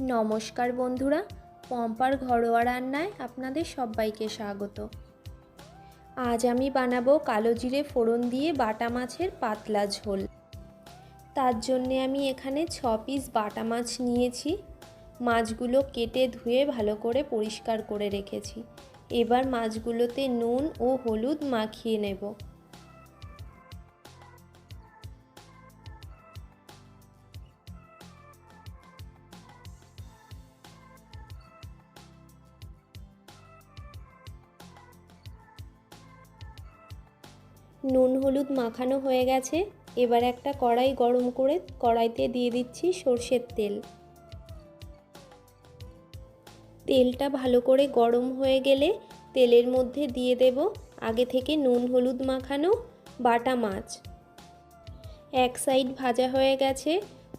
নমস্কার বন্ধুরা, পম্পার ঘরোয়া রান্নায় আপনাদের সবাইকে স্বাগত। আজ আমি বানাবো কালো জিরে ফোড়ন দিয়ে বাটা মাছের পাতলা ঝোল। তার জন্যে আমি এখানে ছ পিস বাটা মাছ নিয়েছি। মাছগুলো কেটে ধুয়ে ভালো করে পরিষ্কার করে রেখেছি। এবার মাছগুলোতে নুন ও হলুদ মাখিয়ে নেব। নুন হলুদ মাখানো হয়ে গেছে। এবার একটা কড়াই গরম করে কড়াইতে দিয়ে দিচ্ছি সর্ষের তেল। তেলটা ভালো করে গরম হয়ে গেলে তেলের মধ্যে দিয়ে দেব আগে থেকে নুন হলুদ মাখানো বাটা মাছ। এক সাইড ভাজা হয়ে গেছে,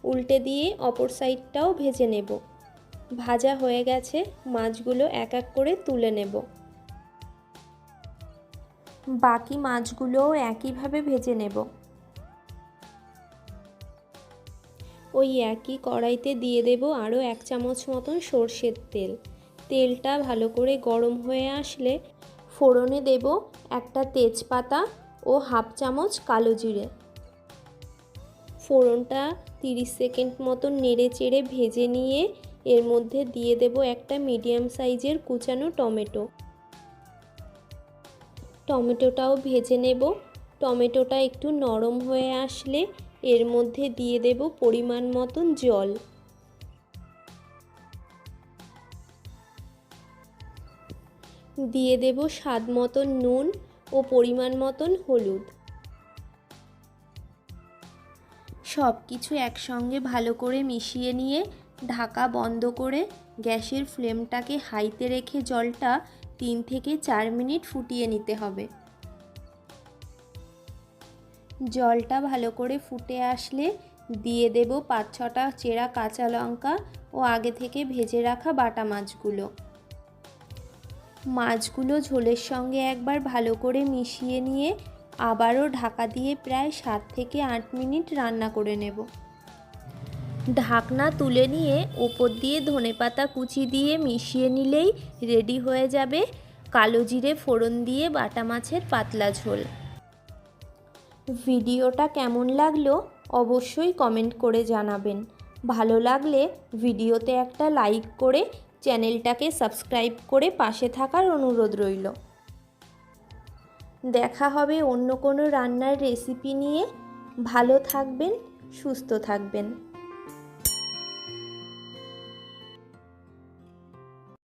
উল্টে দিয়ে অপর সাইডটাও ভেজে নেব। ভাজা হয়ে গেছে, মাছগুলো এক এক করে তুলে নেব। বাকি মাছগুলোও একইভাবে ভেজে নেব। ওই একই কড়াইতে দিয়ে দেব আরও এক চামচ মতন সর্ষের তেল। তেলটা ভালো করে গরম হয়ে আসলে ফোড়নে দেব একটা তেজপাতা ও হাফ চামচ কালো জিরে। ফোড়নটা তিরিশ সেকেন্ড মতন নেড়ে চেড়ে ভেজে নিয়ে এর মধ্যে দিয়ে দেব একটা মিডিয়াম সাইজের কুচানো টমেটো। টমেটোটাও ভেজে নেব। টমেটোটা একটু নরম হয়ে আসলে এর মধ্যে দিয়ে দেব পরিমাণ মতন জল। দিয়ে দেব স্বাদ মতন নুন ও পরিমাণ মতন হলুদ। সব কিছু একসঙ্গে ভালো করে মিশিয়ে নিয়ে ঢাকা বন্ধ করে গ্যাসের ফ্লেমটাকে হাইতে রেখে জলটা তিন থেকে চার মিনিট ফুটিয়ে নিতে হবে। জলটা ভালো করে ফুটে আসলে দিয়ে দেব পাঁচ ছটা চেরা কাঁচা লঙ্কা ও আগে থেকে ভেজে রাখা বাটা মাছগুলো। মাছগুলো ঝোলের সঙ্গে একবার ভালো করে মিশিয়ে নিয়ে আবারও ঢাকা দিয়ে প্রায় সাত থেকে আট মিনিট রান্না করে নেব। ঢাকনা তুলে নিয়ে ওপর দিয়ে ধনেপাতা কুচি দিয়ে মিশিয়ে নিলেই রেডি হয়ে যাবে কালো জিরে ফোড়ন দিয়ে বাটা মাছের পাতলা ঝোল। ভিডিওটা কেমন লাগল অবশ্যই কমেন্ট করে জানাবেন। ভালো লাগলে ভিডিওতে একটা লাইক করে চ্যানেলটাকে সাবস্ক্রাইব করে পাশে থাকার অনুরোধ রইল। দেখা হবে অন্য কোনো রান্নার রেসিপি নিয়ে। ভালো থাকবেন, সুস্থ থাকবেন।